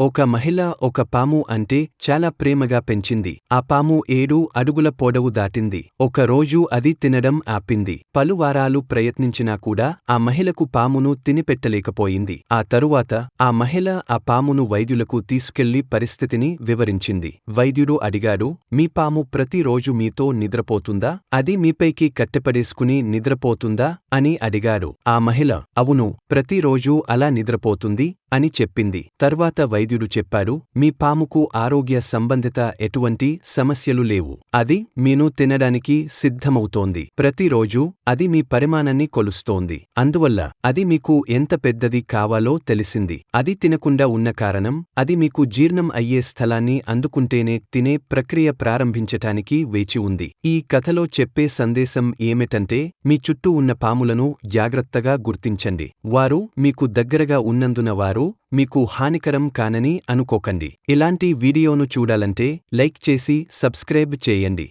ఒక మహిళ ఒక పాము అంటే చాలా ప్రేమగా పెంచింది. ఆ పాము ఏడు అడుగుల పొడవు దాటింది. ఒక రోజు అది తినడం ఆపింది. పలువారాలు ప్రయత్నించినా కూడా ఆ మహిళకు పామును తినిపెట్టలేకపోయింది. ఆ తరువాత ఆ మహిళ ఆ పామును వైద్యులకు తీసుకెళ్ళి పరిస్థితిని వివరించింది. వైద్యుడు అడిగాడు మీ పాము ప్రతిరోజు మీతో నిద్రపోతుందా? అది మీపైకి కట్టెపడేసుకుని నిద్రపోతుందా? అని అడిగాడు. ఆ మహిళ అవును ప్రతిరోజూ అలా నిద్రపోతుంది అని చెప్పింది. తర్వాత వైద్యుడు చెప్పాడు మీ పాముకు ఆరోగ్య సంబంధిత ఎటువంటి సమస్యలు లేవు. అది మీను తినడానికి సిద్ధమవుతోంది. ప్రతిరోజూ అది మీ పరిమాణాన్ని కొలుస్తోంది. అందువల్ల అది మీకు ఎంత పెద్దది కావాలో తెలిసింది. అది తినకుండా ఉన్న కారణం అది మీకు జీర్ణం అయ్యే స్థలాన్ని అందుకుంటేనే తినే ప్రక్రియ ప్రారంభించటానికి వేచి ఉంది. ఈ కథలో చెప్పే సందేశం ఏమిటంటే మీ చుట్టూ ఉన్న పాములను జాగ్రత్తగా గుర్తించండి. వారు మీకు దగ్గరగా ఉన్నందున వారు మీకు హానికరం కానని అనుకోకండి. ఇలాంటి వీడియోను చూడాలంటే లైక్ చేసి సబ్స్క్రైబ్ చేయండి.